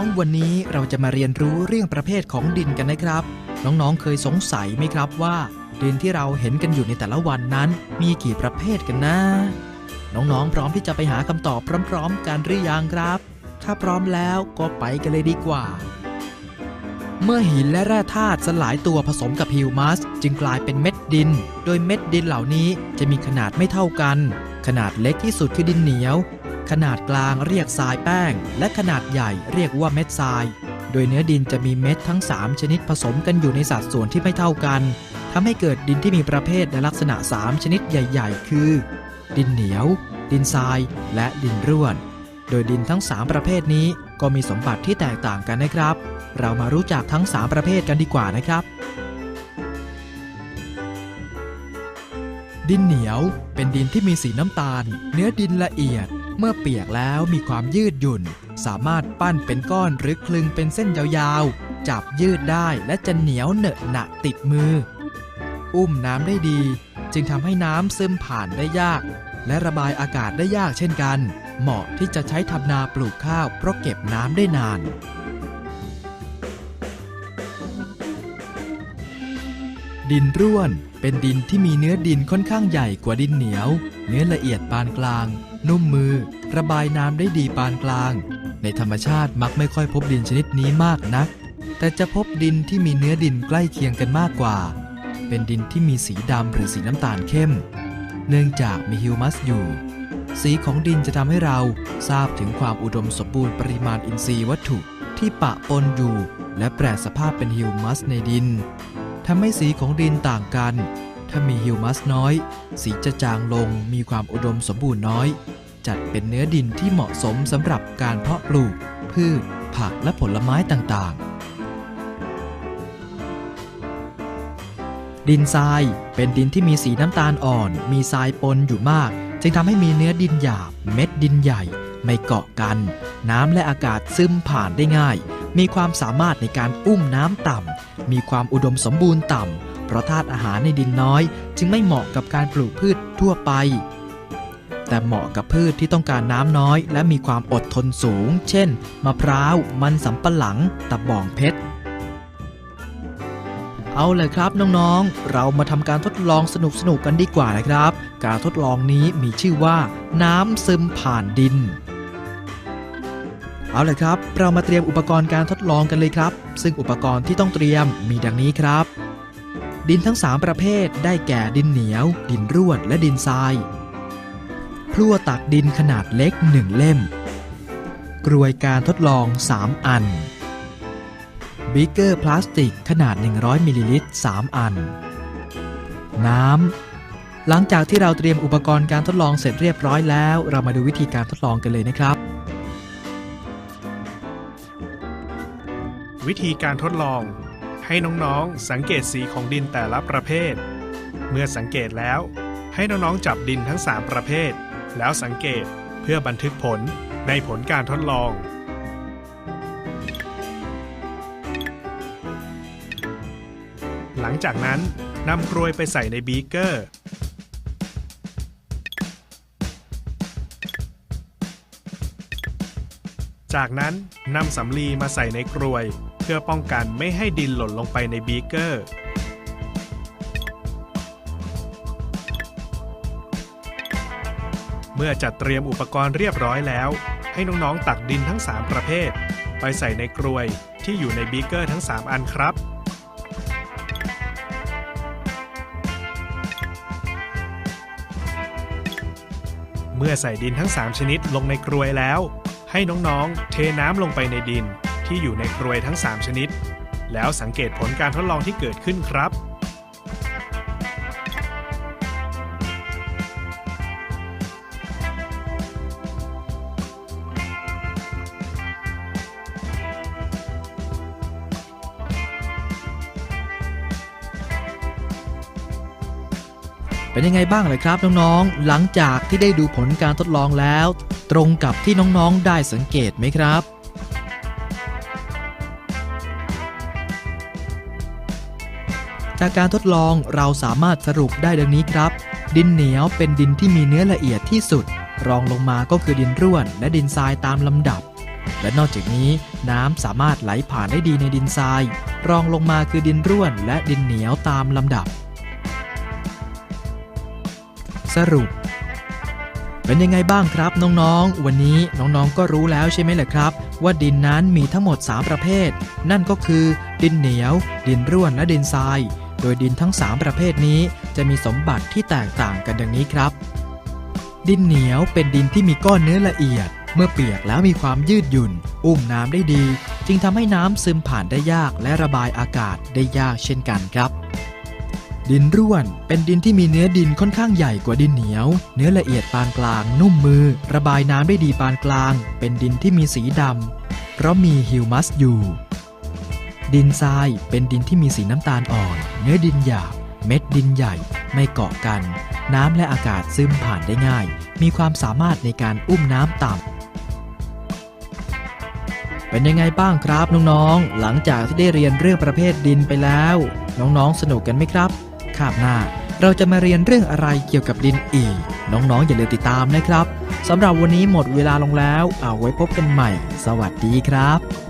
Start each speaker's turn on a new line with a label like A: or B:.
A: น้องวันนี้เราจะมาเรียนรู้เรื่องประเภทของดินกันนะครับ น้องๆ เคยสงสัยไหมครับว่า ดินที่เราเห็นกันอยู่ในแต่ละวันนั้น มีกี่ประเภทกันนะ น้องๆ พร้อมที่จะไปหาคำตอบพร้อม ๆ กันหรือยังครับ ถ้าพร้อมแล้วก็ไปกันเลยดีกว่า เมื่อหินและแร่ธาตุสลายตัวผสมกับฮิวมัส จึงกลายเป็นเม็ดดิน โดยเม็ดดินเหล่านี้จะมีขนาดไม่เท่ากัน ขนาดเล็กที่สุดคือดินเหนียว ขนาดกลางเรียกทรายแป้ง และขนาดใหญ่เรียกว่าเม็ดทราย โดยเนื้อดินจะมีเม็ดทั้ง 3 ชนิดผสมกันอยู่ในสัดส่วนที่ไม่เท่ากันทำให้เกิดดินที่มีประเภทและลักษณะ 3 ชนิดใหญ่ ๆ คือ ดินเหนียว ดินทราย และดินร่วน โดยดินทั้ง 3 ประเภทนี้ก็มีสมบัติที่แตกต่างกันนะครับ เรามารู้จักทั้ง 3 ประเภทกันดีกว่านะครับดินเหนียวเป็นดินที่มีสีน้ำตาล เนื้อดินละเอียด เมื่อเปียกแล้วมีความยืดหยุ่น สามารถปั้นเป็นก้อนหรือคลึงเป็นเส้นยาวๆ จับยืดได้และจะเหนียวเหนอะหนะติดมือ อุ้มน้ำได้ดี จึงทำให้น้ำซึมผ่านได้ยาก และระบายอากาศได้ยากเช่นกัน เหมาะที่จะใช้ทำนาปลูกข้าวเพราะเก็บน้ำได้นานดินร่วนเป็นดินที่มีเนื้อดินค่อนข้างใหญ่กว่าดินเหนียว เนื้อละเอียดปานกลาง นุ่มมือ ระบายน้ำได้ดีปานกลาง ในธรรมชาติมักไม่ค่อยพบดินชนิดนี้มากนัก แต่จะพบดินที่มีเนื้อดินใกล้เคียงกันมากกว่า เป็นดินที่มีสีดำหรือสีน้ำตาลเข้ม เนื่องจากมีฮิวมัสอยู่ สีของดินจะทำให้เราทราบถึงความอุดมสมบูรณ์ปริมาณอินทรีย์วัตถุที่ปะปนอยู่ และแปรสภาพเป็นฮิวมัสในดินทำให้สีของดินต่างกัน ถ้ามีฮิวมัสน้อย สีจะจางลงมีความอุดมสมบูรณ์น้อย จัดเป็นเนื้อดินที่เหมาะสมสำหรับการเพาะปลูก พืช ผักและผลไม้ต่างๆ ดินทรายเป็นดินที่มีสีน้ำตาลอ่อน มีทรายปนอยู่มาก จึงทำให้มีเนื้อดินหยาบ เม็ดดินใหญ่ ไม่เกาะกัน น้ำและอากาศซึมผ่านได้ง่าย มีความสามารถในการอุ้มน้ำต่ำมีความอุดมสมบูรณ์ต่ำ เพราะธาตุอาหารในดินน้อย จึงไม่เหมาะกับการปลูกพืชทั่วไป แต่เหมาะกับพืชที่ต้องการน้ำน้อย และมีความอดทนสูง เช่น มะพร้าว มันสำปะหลัง ตะบองเพชร เอาเลยครับน้องๆ เรามาทำการทดลองสนุกๆกันดีกว่านะครับ การทดลองนี้มีชื่อว่า น้ำซึมผ่านดินเอาเลยครับ เรามาเตรียมอุปกรณ์การทดลองกันเลยครับ ซึ่งอุปกรณ์ที่ต้องเตรียมมีดังนี้ครับ ดินทั้ง 3 ประเภทได้แก่ดินเหนียว ดินร่วนและดินทราย พลั่วตักดินขนาดเล็ก 1 เล่ม กรวยการทดลอง 3 อัน บิกเกอร์พลาสติกขนาด 100 มิลลิลิตร 3 อัน น้ำ หลังจากที่เราเตรียมอุปกรณ์การทดลองเสร็จเรียบร้อยแล้ว เรามาดูวิธีการทดลองกันเลยนะครับ
B: วิธีการทดลอง ให้น้องๆ สังเกตสีของดินแต่ละประเภท เมื่อสังเกตแล้ว ให้น้องๆ จับดินทั้ง 3 ประเภท แล้วสังเกตเพื่อบันทึกผลในผลการทดลอง หลังจากนั้นนำกรวยไปใส่ในบีเกอร์ จากนั้นนำสำลีมาใส่ในกรวย พื่อป้องกันไม่ให้ดินหล่นลงไปในบีเกอร์ เมื่อจัดเตรียมอุปกรณ์เรียบร้อยแล้ว ให้น้องๆตักดินทั้ง 3 ประเภท ไปใส่ในกรวยที่อยู่ในบีเกอร์ทั้ง 3 อันครับเมื่อใส่ดินทั้ง 3 ชนิดลงในกรวยแล้ว ให้น้อง ๆ เทน้ำลงไปในดิน ที่อยู่ในกรวยทั้ง 3 ชนิด แล้วสังเกตผลการทดลองที่เกิดขึ้นครับ
A: เป็นยังไงบ้างเลยครับน้องๆ หลังจากที่ได้ดูผลการทดลองแล้ว ตรงกับที่น้องๆ ได้สังเกตไหมครับ จากการทดลองเราสามารถสรุปได้ดังนี้ครับ ดินเหนียวเป็นดินที่มีเนื้อละเอียดที่สุด รองลงมาก็คือดินร่วน และดินทรายตามลำดับ และนอกจากนี้ น้ำสามารถไหลผ่านได้ดีในดินทราย รองลงมาคือดินร่วน และดินเหนียวตามลำดับ สรุปเป็นยังไงบ้างครับน้องๆ วันนี้น้องๆ ก็รู้แล้วใช่ไหมล่ะครับ ว่าดินนั้นมีทั้งหมด 3 ประเภท นั่นก็คือ ดินเหนียว ดินร่วนและดินทราย โดยดินทั้ง 3 ประเภทนี้จะมีสมบัติที่แตกต่างกันดังนี้ครับ ดินเหนียวเป็นดินที่มีก้อนเนื้อละเอียด เมื่อเปียกแล้วมีความยืดหยุ่น อุ้มน้ำได้ดี จึงทำให้น้ำซึมผ่านได้ยากและระบายอากาศได้ยากเช่นกันครับดินร่วนเป็นดินที่มีเนื้อดินค่อนข้างใหญ่กว่าดินเหนียว เนื้อละเอียดปานกลาง นุ่มมือ ระบายน้ำได้ดีปานกลาง เป็นดินที่มีสีดำเพราะมีฮิวมัสอยู่ ดินทรายเป็นดินที่มีสีน้ำตาลอ่อน เนื้อดินหยาบเม็ดดินใหญ่ไม่เกาะกัน น้ำและอากาศซึมผ่านได้ง่าย มีความสามารถในการอุ้มน้ำต่ำเป็นยังไงบ้างครับน้องๆ หลังจากที่ได้เรียนเรื่องประเภทดินไปแล้ว น้องๆ สนุกกันไหมครับคาบหน้าเราจะมาเรียนเรื่องอะไรเกี่ยวกับดินอีก น้องๆ อย่าลืมติดตามนะครับสำหรับวันนี้หมดเวลาลงแล้ว เอาไว้พบกันใหม่ สวัสดีครับ